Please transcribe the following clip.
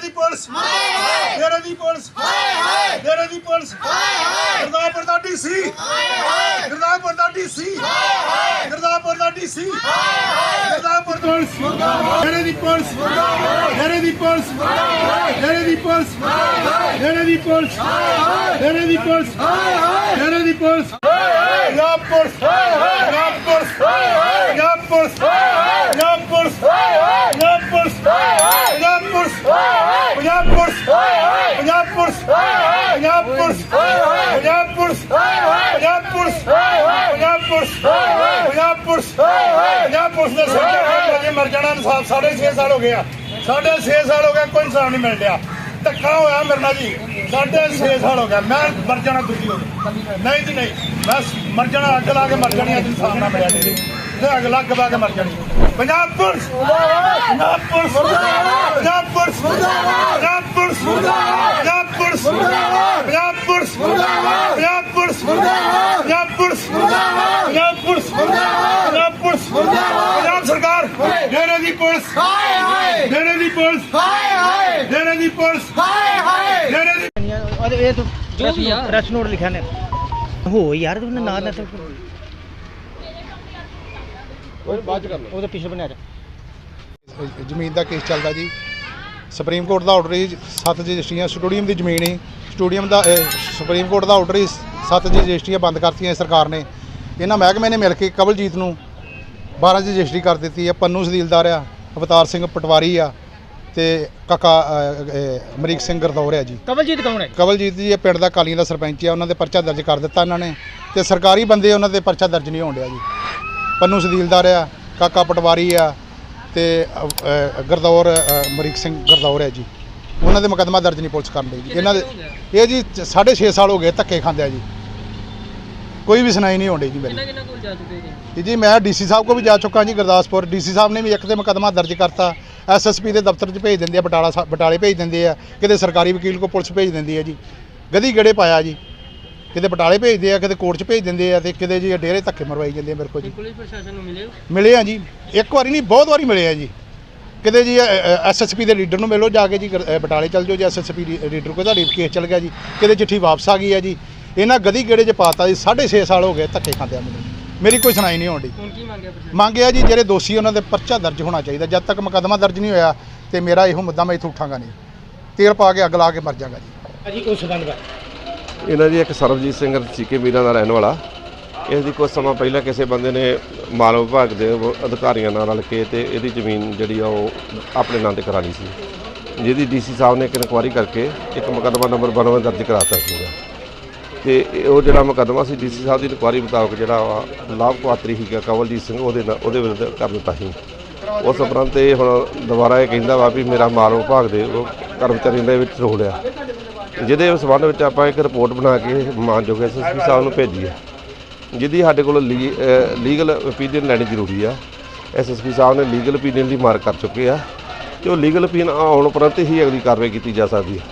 ਡੇਰੇ ਦੀ ਪੁਲਿਸ। ਹਾਏ ਹਾਏ। ਡੇਰੇ ਦੀ ਪੁਲਿਸ। ਹਾਏ ਹਾਏ। ਡੇਰੇ ਦੀ ਪੁਲਿਸ। ਹਾਏ ਹਾਏ। ਗੁਰਦਾਸਪੁਰ ਦਾ ਡੀਸੀ ਹਾਏ ਹਾਏ। ਗੁਰਦਾਸਪੁਰ ਦਾ ਡੀਸੀ ਹਾਏ ਹਾਏ। ਗੁਰਦਾਸਪੁਰ ਦਾ ਡੀਸੀ ਹਾਏ ਹਾਏ। ਗੁਰਦਾਸਪੁਰ ਪੁਲਿਸ ਮੁਰਦਾਬਾਦ ਡੇਰੇ ਦੀ ਪੁਲਿਸ। ਮੁਰਦਾਬਾਦ ਡੇਰੇ ਦੀ ਪੁਲਿਸ। ਮੁਰਦਾਬਾਦ ਡੇਰੇ ਦੀ ਪੁਲਿਸ। ਮੁਰਦਾਬਾਦ ਡੇਰੇ ਦੀ ਪੁਲਿਸ। ਹਾਏ ਹਾਏ ਡੇਰੇ ਦੀ ਪੁਲਿਸ। ਹਾਏ ਹਾਏ ਡੇਰੇ ਦੀ ਪੁਲਿਸ। ਹਾਏ ਹਾਏ। ਰਾਮਪੁਰ ਹਾਏ ਹਾਏ ਰਾਮਪੁਰ ਹਾਏ ਹਾਏ। ਰਾਮਪੁਰ ਹਾਏ ਪੰਜਾਬ ਪੁਲਿਸ ਦੇ ਸਰਕਾਰ ਨੇ ਮਰ ਜਾਣਾ ਇਨਸਾਫ। ਸਾਢੇ ਛੇ ਸਾਲ ਹੋ ਗਏ ਆ। ਸਾਢੇ ਛੇ ਸਾਲ ਹੋ ਗਏ ਕੋਈ ਇਨਸਾਫ ਨਹੀਂ ਮਿਲ ਰਿਹਾ ਧੱਕਾ ਹੋਇਆ ਮੇਰੇ ਨਾਲ ਜੀ। ਸਾਢੇ ਛੇ ਸਾਲ ਹੋ ਗਿਆ। ਮੈਂ ਮਰ ਜਾਣਾ ਦੁਖੀ ਹੋ ਗਿਆ। ਨਹੀਂ ਜੀ ਨਹੀਂ। ਬਸ ਮਰ ਜਾਣਾ ਅੱਗ ਲਾ ਕੇ ਮਰ ਜਾਣੀ ਅੱਜ ਇਨਸਾਫ ਨਾ ਮਿਲਿਆ ਜੀ। ਤੇ ਅੱਗ ਲੱਗ ਕੇ ਮਰ ਜਾਣੀ। Punjab police! Punjab police! Punjab police! Punjab police! Punjab police! Punjab police! Punjab police! ਦੀ ਪੁਲਿਸ। ਹਾਏ ਹਾਏ। ਡੇਰੇ ਦੀ ਪੁਲਿਸ। ਹਾਏ ਹਾਏ। ਡੇਰੇ ਦੀ ਪੁਲਿਸ। ਹਾਏ ਹਾਏ। ਡੇਰੇ ਦੀ ਔਰ ਇਹ ਤਾਂ ਜੋ ਵੀ ਯਾਰ ਰੈਸ ਨੋਟ ਲਿਖਿਆ ਨੇ। ਹੋ ਯਾਰ ਤੂੰ ਨਾ ਨਾ ਕੋਈ ਬਾਅਦ ਕਰ ਲਓ। ਉਹਦੇ ਪਿੱਛੇ ਬਣਿਆ ਜ਼ਮੀਨ ਦਾ ਕੇਸ ਚੱਲਦਾ ਜੀ। ਸੁਪਰੀਮ ਕੋਰਟ ਦਾ ਆਰਡਰ ਜੀ 7 ਰਜਿਸਟਰੀਆਂ ਸਟੇਡੀਅਮ ਦੀ ਜ਼ਮੀਨ ਹੀ। ਸਟੇਡੀਅਮ ਦਾ ਸੁਪਰੀਮ ਕੋਰਟ ਦਾ ਆਰਡਰ ਹੀ 7 ਰਜਿਸਟਰੀਆਂ ਬੰਦ ਕਰਤੀਆਂ ਸਰਕਾਰ ਨੇ। ਇਹਨਾਂ ਮਹਿਕਮੇ ਨੇ ਮਿਲ ਕੇ ਕਬਲਜੀਤ ਨੂੰ 12 'ਚ ਰਜਿਸਟਰੀ ਕਰ ਦਿੱਤੀ ਆ ਪੰਨੂ ਸਦੀਲਦਾਰ ਆ ਅਵਤਾਰ ਸਿੰਘ ਪਟਵਾਰੀ ਆ ਤੇ ਕਾਕਾ ਅਮਰੀਕ ਸਿੰਘ ਗਰਦੌਰ ਆ ਜੀ। ਕਵਲਜੀਤ ਕੌਣ ਹੈ? ਕਵਲਜੀਤ ਜੀ ਇਹ ਪਿੰਡ ਦਾ ਕਾਲੀਆਂ ਦਾ ਸਰਪੰਚ ਆ ਉਹਨਾਂ ਦੇ ਪਰਚਾ ਦਰਜ ਕਰ ਦਿੱਤਾ ਇਹਨਾਂ ਨੇ ਤੇ ਸਰਕਾਰੀ ਬੰਦੇ ਉਹਨਾਂ ਦੇ ਪਰਚਾ ਦਰਜ ਨਹੀਂ ਹੋਣ ਡਿਆ ਜੀ। ਪੰਨੂ ਸਦੀਲਦਾਰ ਆ ਕਾਕਾ ਪਟਵਾਰੀ ਆ ਤੇ ਗਰਦੌਰ ਅਮਰੀਕ ਸਿੰਘ ਗਰਦੌਰ ਆ ਜੀ। ਉਹਨਾਂ ਦੇ ਮੁਕਦਮਾ ਦਰਜ ਨਹੀਂ ਪੁਲਿਸ ਕਰਨ ਲਈ ਇਹਨਾਂ ਦੇ ਇਹ ਜੀ 6.5 ਸਾਲ ਹੋ ਗਏ ਧੱਕੇ ਖਾਂਦੇ ਆ ਜੀ। ਕੋਈ ਵੀ ਸੁਣਾਈ ਨਹੀਂ ਹੋਣ ਜੀ ਮੇਰੀ। ਕਿੰਨਾ ਕਿੰਨਾ ਕੋਲ ਜਾ ਚੁੱਕੇ ਜੀ? ਜੀ ਮੈਂ ਡੀਸੀ ਸਾਹਿਬ ਕੋ ਵੀ ਜਾ ਚੁੱਕਾ ਜੀ ਗੁਰਦਾਸਪੁਰ। ਡੀਸੀ ਸਾਹਿਬ ਨੇ ਵੀ ਇੱਕ ਤੇ ਮੁਕੱਦਮਾ ਦਰਜ ਕਰਤਾ। ਐਸਐਸਪੀ ਦੇ ਦਫ਼ਤਰ 'ਚ ਭੇਜ ਦਿੰਦੇ ਆ ਬਟਾਲਾ ਸਾਹਿਬ- ਬਟਾਲੇ ਭੇਜ ਦਿੰਦੇ ਆ ਕਿਤੇ ਸਰਕਾਰੀ ਵਕੀਲ ਕੋ ਪੁਲਿਸ ਭੇਜ ਦਿੰਦੀ ਹੈ ਜੀ। ਗਦੀ ਗੇੜੇ ਪਾਇਆ ਜੀ। ਕਿਤੇ ਬਟਾਲੇ ਭੇਜਦੇ ਆ ਕਿਤੇ ਕੋਰਟ 'ਚ ਭੇਜ ਦਿੰਦੇ ਆ ਤੇ ਕਿਤੇ ਜੀ ਡੇਰੇ ਧੱਕੇ ਮਰਵਾਈ ਜਾਂਦੇ ਆ ਮੇਰੇ ਕੋਲ ਜੀ। ਪੁਲਿਸ ਪ੍ਰਸ਼ਾਸਨ ਨੂੰ ਮਿਲੇ ਹੋ? ਮਿਲੇ ਆ ਜੀ। ਇੱਕ ਵਾਰੀ ਨਹੀਂ ਬਹੁਤ ਵਾਰੀ ਮਿਲੇ ਆ ਜੀ। ਕਿਤੇ ਜੀ ਐਸਐਸਪੀ ਦੇ ਲੀਡਰ ਨੂੰ ਮਿਲੋ ਜਾ ਕੇ ਜੀ ਗੁਰ- ਅ, ਬਟਾਲੇ ਚੱਲ ਜਾਓ ਜੀ ਐਸਐਸਪੀ ਲੀਡਰ ਕੋਲ ਤੁਹਾਡੀ ਕੇਸ ਚੱਲ ਗਿਆ ਜੀ। ਕਿਤੇ ਚਿੱਠੀ ਵਾਪਸ ਆ ਗਈ ਆ ਜੀ। ਇਹਨਾਂ ਗਦੀ ਗੇੜੇ 'ਚ ਪਾਤਾ ਜੀ 6.5 ਸਾਲ ਹੋ ਗਏ ਧੱਕੇ ਖਾਂਦਿਆਂ ਮੈਨੂੰ ਮੇਰੀ ਕੋਈ ਸੁਣਾਈ ਨਹੀਂ ਆਉਂਦੀ। ਹੁਣ ਮੰਗਿਆ ਜੀ ਜਿਹੜੇ ਦੋਸ਼ੀ ਉਹਨਾਂ ਦੇ ਪਰਚਾ ਦਰਜ ਹੋਣਾ ਚਾਹੀਦਾ। ਜਦ ਤੱਕ ਮੁਕਦਮਾ ਦਰਜ ਨਹੀਂ ਹੋਇਆ ਤੇ ਮੇਰਾ ਇਹੋ ਮੁੱਦਾ ਮੈਂ ਇੱਥੇ ਉੱਠਾਂਗਾ ਨਹੀਂ। ਤੇਲ ਪਾ ਕੇ ਅੱਗ ਲਾ ਕੇ ਮਰ ਜਾਗਾ ਜੀ। ਅਜੀ ਉਸ ਗੱਲ ਦਾ ਇਹਨਾਂ ਦੀ ਇੱਕ ਸਰਬਜੀਤ ਸਿੰਘ ਸੀਕੇ ਮੀਰਾਂ ਦਾ ਰਹਿਣ ਵਾਲਾ। ਇਸ ਦੀ ਕੁਝ ਸਮਾਂ ਪਹਿਲਾਂ ਕਿਸੇ ਬੰਦੇ ਨੇ ਮਾਲ ਵਿਭਾਗ ਦੇ ਅਧਿਕਾਰੀਆਂ ਨਾਲ ਰਲ ਕੇ ਤੇ ਇਹਦੀ ਜ਼ਮੀਨ ਜਿਹੜੀ ਆ ਉਹ ਆਪਣੇ ਨਾਂ ਤੇ ਕਰਾ ਲਈ ਸੀ। ਜਿਹਦੀ ਡੀਸੀ ਸਾਹਿਬ ਨੇ ਇੱਕ ਇਨਕੁਆਰੀ ਕਰਕੇ ਇੱਕ ਮੁਕਦਮਾ ਨੰਬਰ 92 ਦਰਜ ਕਰਾਤਾ ਸੀਗਾ ਤੇ ਉਹ ਜਿਹੜਾ ਮੁਕੱਦਮਾ ਸੀ ਡੀਸੀ ਸਾਹਿਬ ਦੀ ਇਨਕੁਆਇਰੀ ਮੁਤਾਬਕ ਜਿਹੜਾ ਵਾ, ਲਾਭ ਪਾਤਰੀ ਸੀਗਾ, ਕਵਲਜੀਤ ਸਿੰਘ, ਉਹਦੇ ਨਾਲ ਉਹਦੇ ਵਿਰੁੱਧ ਕਰ ਦਿੱਤਾ ਸੀ। ਉਸ ਉਪਰੰਤ ਇਹ ਹੁਣ ਦੁਬਾਰਾ ਇਹ ਕਹਿੰਦਾ ਵਾ ਵੀ ਮੇਰਾ ਮਾਲ ਵਿਭਾਗ ਦੇ ਉਹ ਕਰਮਚਾਰੀਆਂ ਦੇ ਵਿੱਚ ਰੋਲ ਆ। ਜਿਹਦੇ ਸਬੰਧ ਵਿੱਚ ਆਪਾਂ ਇੱਕ ਰਿਪੋਰਟ ਬਣਾ ਕੇ ਮਾਨਯੋਗ ਐਸਐਸਪੀ ਸਾਹਿਬ ਨੂੰ ਭੇਜੀ ਹੈ ਜਿਹਦੀ ਸਾਡੇ ਕੋਲ ਲੀਗਲ ਓਪੀਨੀਅਨ ਲੈਣੀ ਜ਼ਰੂਰੀ ਆ। ਐਸਐਸਪੀ ਸਾਹਿਬ ਨੇ ਲੀਗਲ ਓਪੀਨੀਅਨ ਦੀ ਮਾਰ ਕਰ ਚੁੱਕੇ ਆ। ਤੇ ਉਹ ਲੀਗਲ ਓਪੀਨੀਅਨ ਆਉਣ ਉਪਰੰਤ ਹੀ ਅਗਲੀ ਕਾਰਵਾਈ ਕੀਤੀ ਜਾ ਸਕਦੀ ਹੈ